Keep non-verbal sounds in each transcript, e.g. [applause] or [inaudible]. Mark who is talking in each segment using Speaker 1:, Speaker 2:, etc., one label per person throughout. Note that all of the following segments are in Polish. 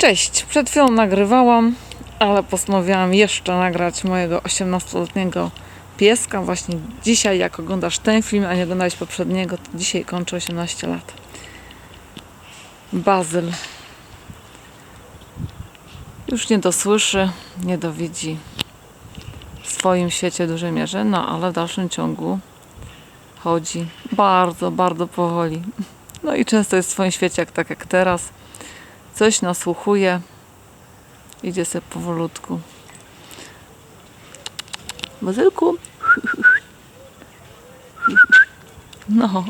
Speaker 1: Cześć, przed chwilą nagrywałam, ale postanowiłam jeszcze nagrać mojego 18-letniego pieska. Właśnie dzisiaj, jak oglądasz ten film, a nie oglądałeś poprzedniego, to dzisiaj kończy 18 lat. Bazyl. Już nie dosłyszy, nie dowidzi w swoim świecie w dużej mierze, no ale w dalszym ciągu chodzi bardzo, bardzo powoli. No i często jest w swoim świecie, jak tak jak teraz. Coś nasłuchuje, idzie sobie powolutku. Bazylku. No.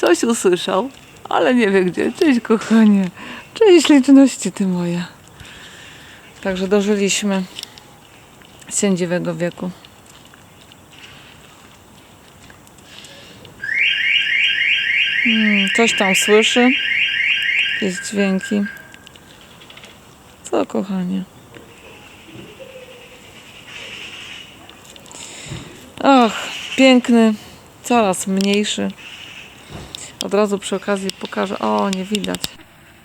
Speaker 1: Coś usłyszał, ale nie wie gdzie. Cześć kochanie. Cześć liczności ty moje. Także dożyliśmy sędziwego wieku. Hmm, coś tam słyszy. Jakieś dźwięki. Co kochanie? Ach, piękny, coraz mniejszy. Od razu przy okazji pokażę. O, nie widać.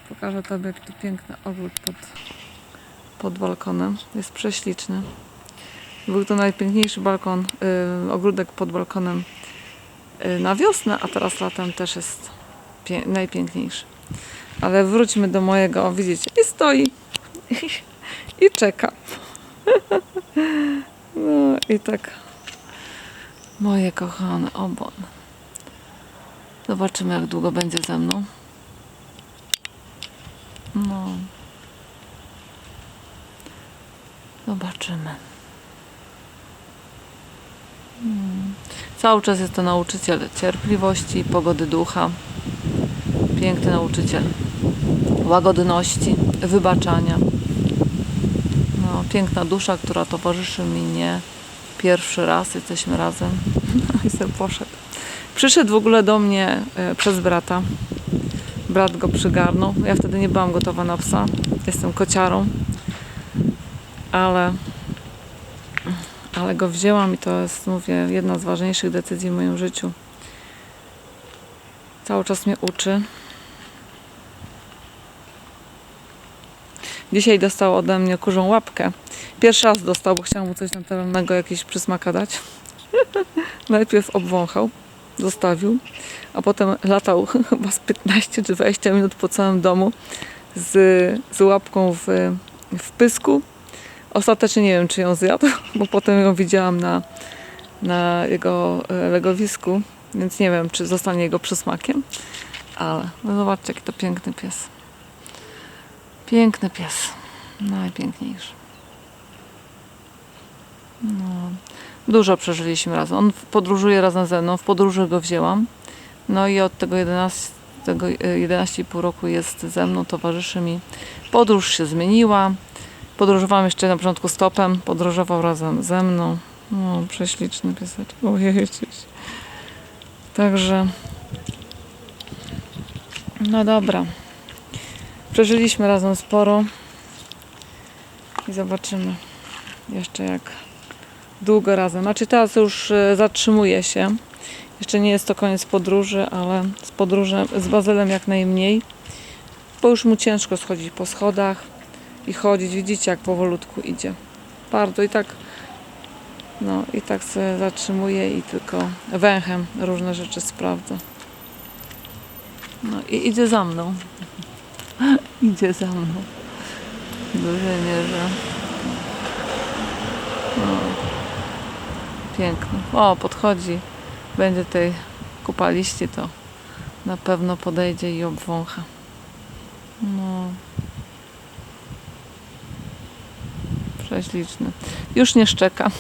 Speaker 1: Pokażę Tobie, jaki tu piękny ogród pod, pod balkonem. Jest prześliczny. Był to najpiękniejszy balkon, y, ogródek pod balkonem y, na wiosnę, a teraz latem też jest najpiękniejszy. Ale wróćmy do mojego, widzicie, i stoi [laughs] i czeka. [laughs] No i tak, moje kochane obon. Zobaczymy, jak długo będzie ze mną. No. Zobaczymy. Hmm. Cały czas jest to nauczyciel cierpliwości, pogody ducha. Piękny nauczyciel łagodności, wybaczania. No, piękna dusza, która towarzyszy mi nie pierwszy raz, jesteśmy razem. No [laughs] i sobie poszedł. Przyszedł w ogóle do mnie e, przez brata. Brat go przygarnął. Ja wtedy nie byłam gotowa na psa. Jestem kociarą. Ale ale go wzięłam i to jest, mówię, jedna z ważniejszych decyzji w moim życiu. Cały czas mnie uczy. Dzisiaj dostał ode mnie kurzą łapkę. Pierwszy raz dostał, bo chciałam mu coś naturalnego, jakiś przysmaka dać. [laughs] Najpierw obwąchał, zostawił, a potem latał [laughs] chyba z 15 czy 20 minut po całym domu z, z łapką w, w pysku. Ostatecznie nie wiem, czy ją zjadł, [laughs] bo potem ją widziałam na, na jego e, legowisku, więc nie wiem, czy zostanie jego przysmakiem. Ale no zobaczcie, jaki to piękny pies. Piękny pies. Najpiękniejszy. No. Dużo przeżyliśmy razem. On podróżuje razem ze mną. W podróży go wzięłam. No i od tego 11, tego e, 11,5 roku jest ze mną, towarzyszy mi. Podróż się zmieniła. Podróżowałam jeszcze na początku stopem. Podróżował razem ze mną. No, prześliczny pieseczek. Ojej, Także... No dobra. Przeżyliśmy razem sporo i zobaczymy jeszcze jak długo razem. Znaczy teraz już e, zatrzymuje się. Jeszcze nie jest to koniec podróży, ale z podróży z Bazylem jak najmniej, bo już mu ciężko schodzić po schodach i chodzić. Widzicie jak powolutku idzie. Bardzo i tak no i tak się zatrzymuje i tylko węchem różne rzeczy sprawdza. No i idzie za mną. [laughs] Idzie za mną. W dużej mierze. No. Piękny. O, podchodzi. Będzie tej kupaliści, to na pewno podejdzie i obwącha. No. Prześliczny. Już nie szczeka.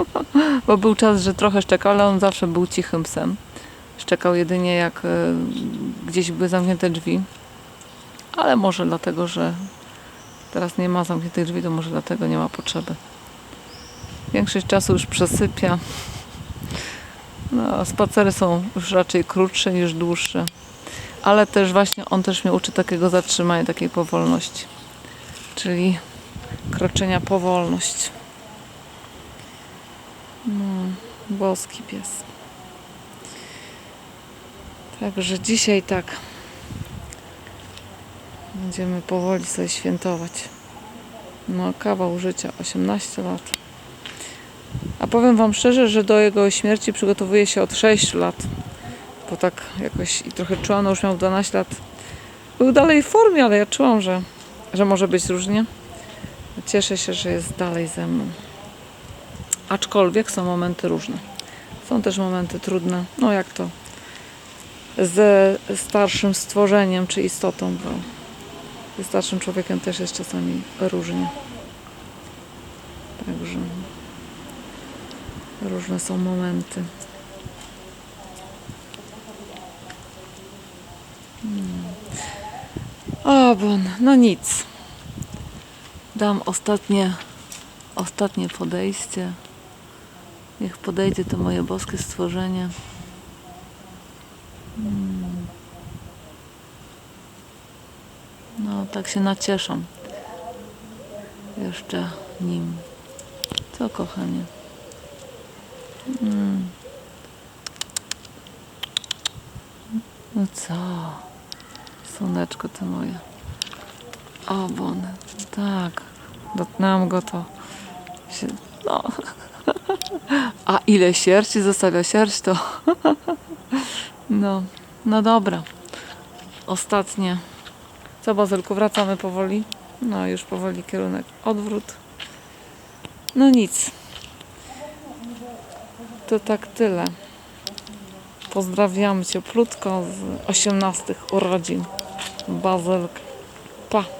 Speaker 1: [laughs] Bo był czas, że trochę szczekał, ale on zawsze był cichym psem. Szczekał jedynie jak e, gdzieś były zamknięte drzwi ale może dlatego, że teraz nie ma zamkniętych drzwi, to może dlatego nie ma potrzeby. Większość czasu już przesypia. No, spacery są już raczej krótsze niż dłuższe. Ale też właśnie on też mnie uczy takiego zatrzymania, takiej powolności. Czyli kroczenia powolność. No, boski pies. Także dzisiaj tak Będziemy powoli sobie świętować. No, kawał życia, 18 lat. A powiem Wam szczerze, że do jego śmierci przygotowuję się od 6 lat. Bo tak jakoś i trochę czułam, no już miał 12 lat. Był dalej w formie, ale ja czułam, że, że może być różnie. Cieszę się, że jest dalej ze mną. Aczkolwiek są momenty różne. Są też momenty trudne. No jak to ze starszym stworzeniem czy istotą, bo ze starszym człowiekiem też jest czasami różnie. Także różne są momenty. Hmm. O, bon, no nic. Dam ostatnie, ostatnie podejście. Niech podejdzie to moje boskie stworzenie. Mm. No, tak się nacieszam. Jeszcze nim. Co, kochanie? Mm. No co? Słoneczko to moje. O, bon. Tak. Dotknęłam go to. Się, no. A ile sierści zostawia sierść, to... [laughs] No, no dobra. Ostatnie. Co, Bazylku, wracamy powoli? No, już powoli kierunek odwrót. No nic. To tak tyle. Pozdrawiam cieplutko z 18 urodzin. Bazylka. Pa.